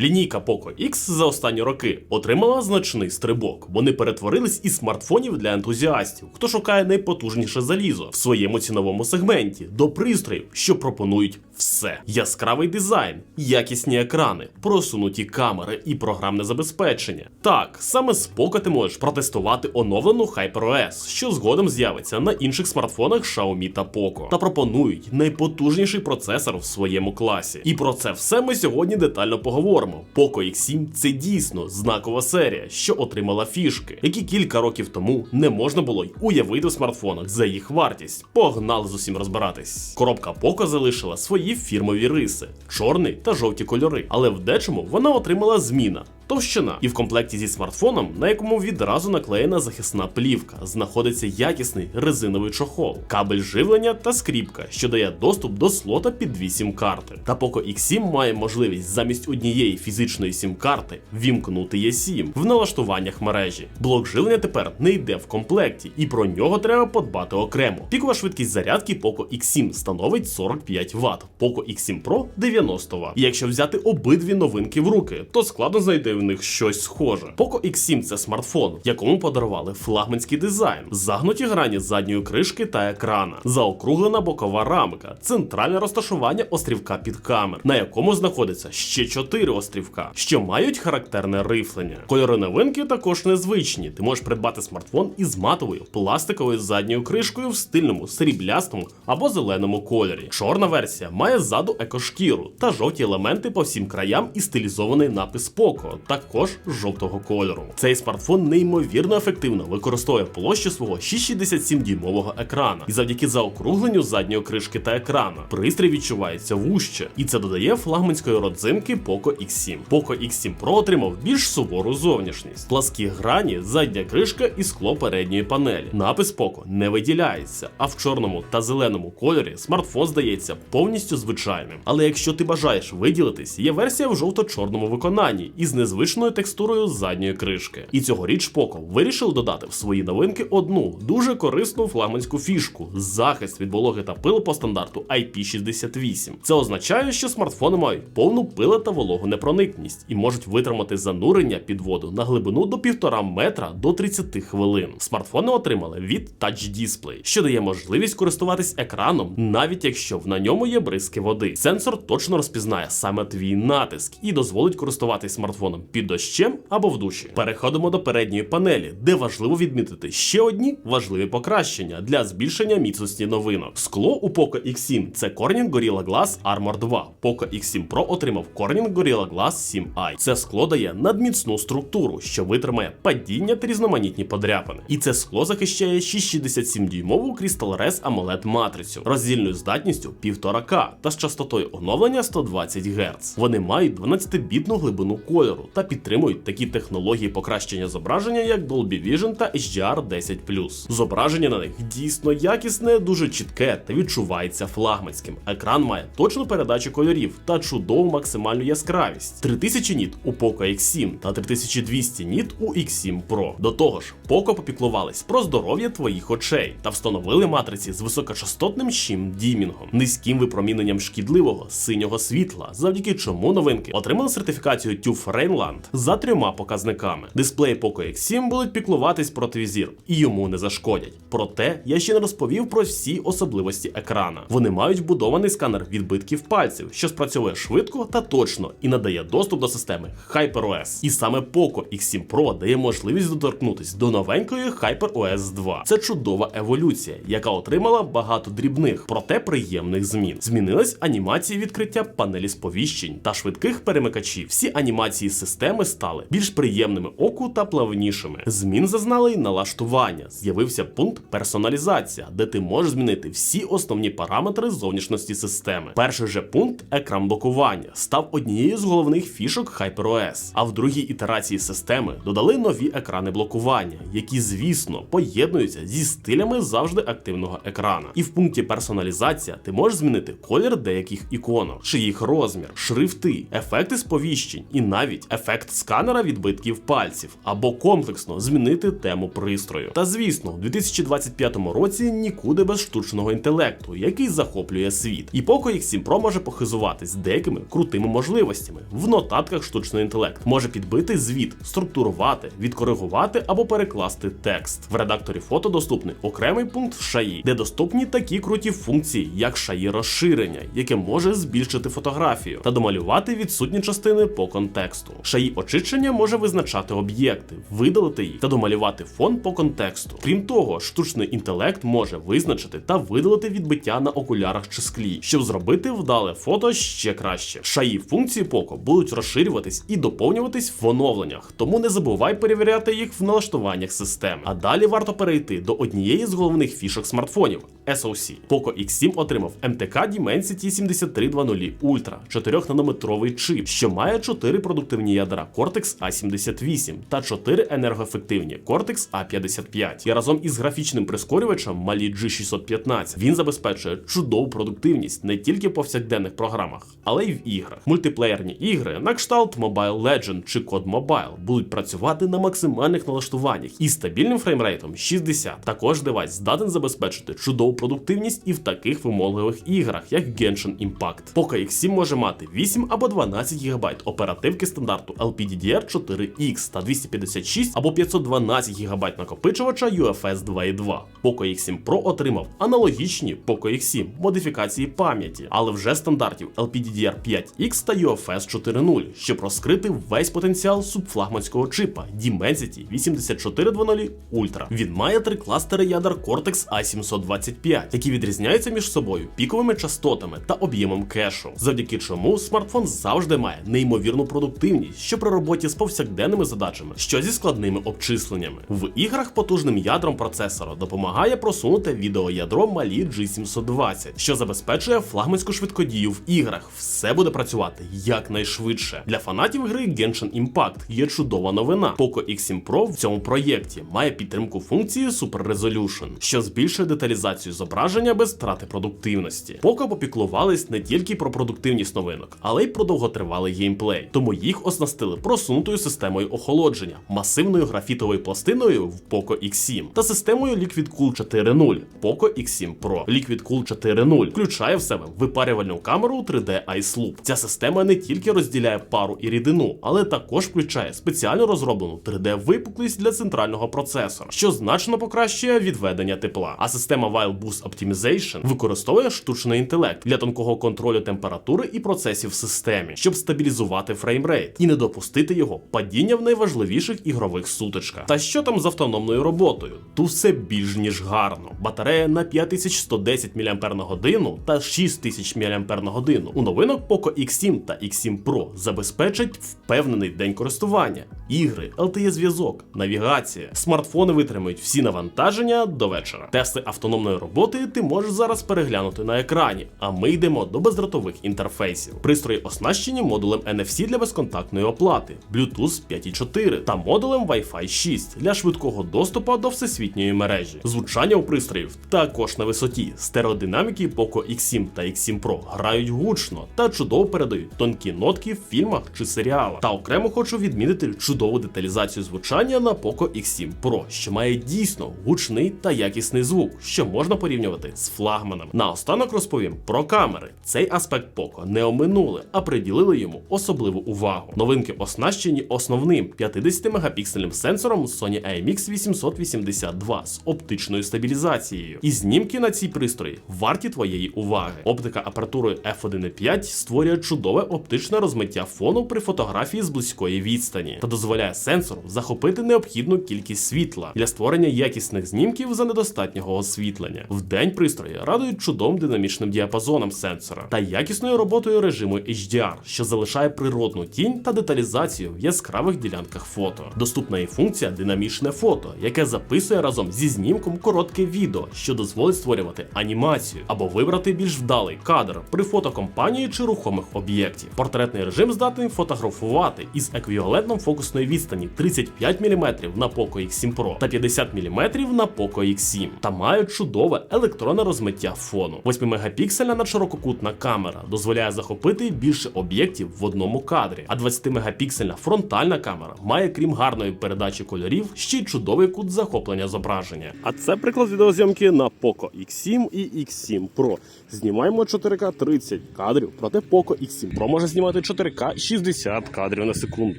Лінійка Poco X за останні роки отримала значний стрибок. Вони перетворились із смартфонів для ентузіастів, хто шукає найпотужніше залізо в своєму ціновому сегменті, до пристроїв, що пропонують все: яскравий дизайн, якісні екрани, просунуті камери і програмне забезпечення. Так, саме з Poco ти можеш протестувати оновлену HyperOS, що згодом з'явиться на інших смартфонах Xiaomi та Poco, та пропонують найпотужніший процесор в своєму класі. І про це все ми сьогодні детально поговоримо. Poco X7 це дійсно знакова серія, що отримала фішки, які кілька років тому не можна було й уявити в смартфонах за їх вартість. Погнали з усім розбиратись. Коробка Poco залишила свої фірмові риси, чорний та жовті кольори, але в дечому вона отримала зміна. Товщина, і в комплекті зі смартфоном, на якому відразу наклеєна захисна плівка, знаходиться якісний резиновий чохол, кабель живлення та скріпка, що дає доступ до слота під дві сім-карти. Та Poco X7 має можливість замість однієї фізичної сім-карти вімкнути є7 в налаштуваннях мережі. Блок живлення тепер не йде в комплекті, і про нього треба подбати окремо. Пікова швидкість зарядки Poco X7 становить 45 Вт, Poco X7 Pro 90 Вт. І якщо взяти обидві новинки в руки, то складно знайти в них щось схоже. Poco X7 це смартфон, якому подарували флагманський дизайн, загнуті грані задньої кришки та екрана, заокруглена бокова рамка, центральне розташування острівка під камер, на якому знаходиться ще 4 острівка, що мають характерне рифлення. Кольори новинки також незвичні. Ти можеш придбати смартфон із матовою пластиковою задньою кришкою в стильному сріблястому або зеленому кольорі. Чорна версія має ззаду екошкіру та жовті елементи по всім краям і стилізований напис Poco, також жовтого кольору. Цей смартфон неймовірно ефективно використовує площу свого 667 дюймового екрана, і завдяки заокругленню задньої кришки та екрана пристрій відчувається вужче, і це додає флагманської родзинки Poco X7. Poco X7 Pro отримав більш сувору зовнішність, пласкі грані, задня кришка і скло передньої панелі. Напис Poco не виділяється, а в чорному та зеленому кольорі смартфон здається повністю звичайним. Але якщо ти бажаєш виділитись, є версія в жовто-чорному виконанні із незвичною текстурою задньої кришки. І цьогоріч Poco вирішив додати в свої новинки одну дуже корисну флагманську фішку захист від вологи та пилу по стандарту IP68. Це означає, що смартфони мають повну пили та вологонепроникність і можуть витримати занурення під воду на глибину до 1,5 метра до 30 хвилин. Смартфони отримали від Touch Display, що дає можливість користуватись екраном, навіть якщо на ньому є бризки води. Сенсор точно розпізнає саме твій натиск і дозволить користуватись смартфоном під дощем або в душі. Переходимо до передньої панелі, де важливо відмітити ще одні важливі покращення для збільшення міцності новинок. Скло у Poco X7 це Corning Gorilla Glass Armor 2. Poco X7 Pro отримав Corning Gorilla Glass 7i. Це скло дає надміцну структуру, що витримає падіння та різноманітні подряпини. І це скло захищає 667 дюймову Crystal Res AMOLED матрицю роздільною здатністю 1,5К та з частотою оновлення 120 Гц. Вони мають 12-бітну глибину кольору та підтримують такі технології покращення зображення, як Dolby Vision та HDR10+. Зображення на них дійсно якісне, дуже чітке та відчувається флагманським. Екран має точну передачу кольорів та чудову максимальну яскравість. 3000 ніт у Poco X7 та 3200 ніт у X7 Pro. До того ж, Poco попіклувались про здоров'я твоїх очей та встановили матриці з високочастотним щим дімінгом, низьким випроміненням шкідливого синього світла, завдяки чому новинки отримали сертифікацію TÜV Rheinland за трьома показниками. Дисплеї Poco X7 будуть піклуватись про твій зір і йому не зашкодять. Проте я ще не розповів про всі особливості екрана. Вони мають вбудований сканер відбитків пальців, що спрацьовує швидко та точно і надає доступ до системи HyperOS. І саме Poco X7 Pro дає можливість доторкнутись до новенької HyperOS 2. Це чудова еволюція, яка отримала багато дрібних, проте приємних змін. Змінились анімації відкриття панелі сповіщень та швидких перемикачів. Всі анімації системи стали більш приємними оку та плавнішими. Змін зазнали й налаштування. З'явився пункт персоналізація, де ти можеш змінити всі основні параметри зовнішності системи. Перший же пункт екран блокування став однією з головних фішок HyperOS. А в другій ітерації системи додали нові екрани блокування, які, звісно, поєднуються зі стилями завжди активного екрана. І в пункті персоналізація ти можеш змінити колір деяких іконок, чи їх розмір, шрифти, ефекти сповіщень і навіть ефекти ефект сканера відбитків пальців або комплексно змінити тему пристрою. Та звісно, у 2025 році нікуди без штучного інтелекту, який захоплює світ. І Poco X7 Pro може похизуватись деякими крутими можливостями. В нотатках штучний інтелект може підбити звіт, структурувати, відкоригувати або перекласти текст. В редакторі фото доступний окремий пункт шаї, де доступні такі круті функції, як шаї розширення, яке може збільшити фотографію та домалювати відсутні частини по контексту. Шаї очищення може визначати об'єкти, видалити їх та домалювати фон по контексту. Крім того, штучний інтелект може визначити та видалити відбиття на окулярах чи склі, щоб зробити вдале фото ще краще. Шаї функції Poco будуть розширюватись і доповнюватись в оновленнях, тому не забувай перевіряти їх в налаштуваннях системи. А далі варто перейти до однієї з головних фішок смартфонів SoC. Poco X7 отримав MTK Dimensity 7320 Ultra 4-нанометровий чип, що має 4 продуктивні ядра Cortex A78 та 4 енергоефективні Cortex A55. І разом із графічним прискорювачем Mali G615 він забезпечує чудову продуктивність не тільки в повсякденних програмах, але й в іграх. Мультиплеєрні ігри на кшталт Mobile Legend чи Code Mobile будуть працювати на максимальних налаштуваннях із стабільним фреймрейтом 60. Також девайс здатен забезпечити чудову продуктивність і в таких вимогливих іграх, як Genshin Impact. Poco X7 може мати 8 або 12 ГБ оперативки стандарту LPDDR4X та 256 або 512 ГБ накопичувача UFS 2.2. Poco X7 Pro отримав аналогічні Poco X7 модифікації пам'яті, але вже стандартів LPDDR5X та UFS 4.0, щоб розкрити весь потенціал субфлагманського чипа Dimensity 8420 Ultra. Він має три кластери ядер Cortex A725, які відрізняються між собою піковими частотами та об'ємом кешу, завдяки чому смартфон завжди має неймовірну продуктивність, що при роботі з повсякденними задачами, що зі складними обчисленнями. В іграх потужним ядром процесора допомагає просунути відеоядро Mali G720, що забезпечує флагманську швидкодію в іграх. Все буде працювати якнайшвидше. Для фанатів гри Genshin Impact є чудова новина. Poco X7 Pro в цьому проєкті має підтримку функції Super Resolution, що збільшує деталізацію зображення без втрати продуктивності. Poco попіклувались не тільки про продуктивність новинок, але й про довготривалий геймплей. Тому їх оснастили просунутою системою охолодження, масивною графітовою пластиною в Poco X7 та системою Liquid Cool 4.0 Poco X7 Pro. Liquid Cool 4.0 включає в себе випарювальну камеру 3D Ice Loop. Ця система не тільки розділяє пару і рідину, але також включає спеціально розроблену 3D-випуклість для центрального процесора, що значно покращує відведення тепла. А система While Boost Optimization використовує штучний інтелект для тонкого контролю температури і процесів в системі, щоб стабілізувати фреймрейт і не допустити його падіння в найважливіших ігрових сутичках. Та що там з автономною роботою? Тут все більш ніж гарно. Батарея на 5110 мАч та 6000 мАч у новинок Poco X7 та X7 Pro забезпечать впевнений день користування, ігри, LTE зв'язок, навігація. Смартфони витримують всі навантаження до вечора. Тести автономної роботи ти можеш зараз переглянути на екрані, а ми йдемо до бездротових інтерфейсів. Пристрої оснащені модулем NFC для безконтактної оплати, Bluetooth 5.4 та модулем Wi-Fi 6 для швидкого доступу до всесвітньої мережі. Звучання у пристроїв також на висоті. Стереодинаміки Poco X7 та X7 Pro грають гучно та чудово передають тонкі нотки в фільмах чи серіалах. Та окремо хочу відмітити чудову деталізацію звучання на Poco X7 Pro, що має дійсно гучний та якісний звук, що можна порівнювати з флагманом. Наостанок розповім про камери. Цей аспект Poco не оминули, а приділили йому особливу увагу. Новинки оснащені основним 50-мегапіксельним сенсором Sony IMX 882 з оптичною стабілізацією. І знімки на цій пристрої варті твоєї уваги. Оптика апертурою f1.5 створює чудове оптичне розмиття фону при фотографії з близької відстані та дозволяє сенсору захопити необхідну кількість світла для створення якісних знімків за недостатнього освітлення. Вдень пристрої радують чудовим динамічним діапазоном сенсора та якісною роботою режиму HDR, що залишає природну тінь та деталізацію в яскравих ділянках фото. Доступна і функція динамічне фото, яке записує разом зі знімком коротке відео, що дозволить створювати анімацію або вибрати більш вдалий кадр при фотокомпанії чи рухомих об'єктів. Портретний режим здатний фотографувати із еквівалентом фокусної відстані 35 мм на Poco X7 Pro та 50 мм на Poco X7 та мають чудове електронне розмиття фону. 8-мегапіксельна надширококутна камера дозволяє захопити більше об'єктів в одному кадрі, а 20-мегапіксельна фронтальна камера має, крім гарної передачі кольорів, ще й чудовий кут захоплення зображення. А це приклад відеозйомки на Poco X7 і X7 Pro. Знімаємо 4К 30 кадрів, проте Poco X7 Pro може знімати 4К 60 кадрів на секунду.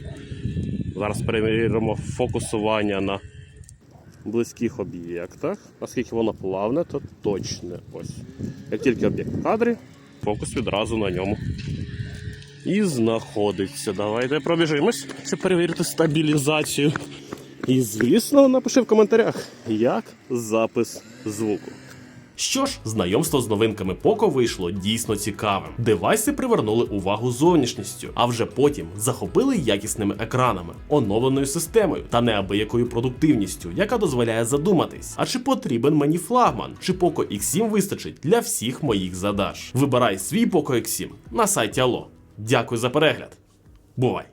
Зараз перевіримо фокусування на близьких об'єктах. Оскільки воно плавне, то точне. Ось. Як тільки об'єкт в кадрі, фокус відразу на ньому. І знаходиться. Давайте пробіжимось, щоб перевірити стабілізацію. І, звісно, напиши в коментарях, як запис звуку. Що ж, знайомство з новинками Poco вийшло дійсно цікавим. Девайси привернули увагу зовнішністю, а вже потім захопили якісними екранами, оновленою системою та неабиякою продуктивністю, яка дозволяє задуматись, а чи потрібен мені флагман, чи Poco X7 вистачить для всіх моїх задач. Вибирай свій Poco X7 на сайті Allo. Дякую за перегляд. Бувай!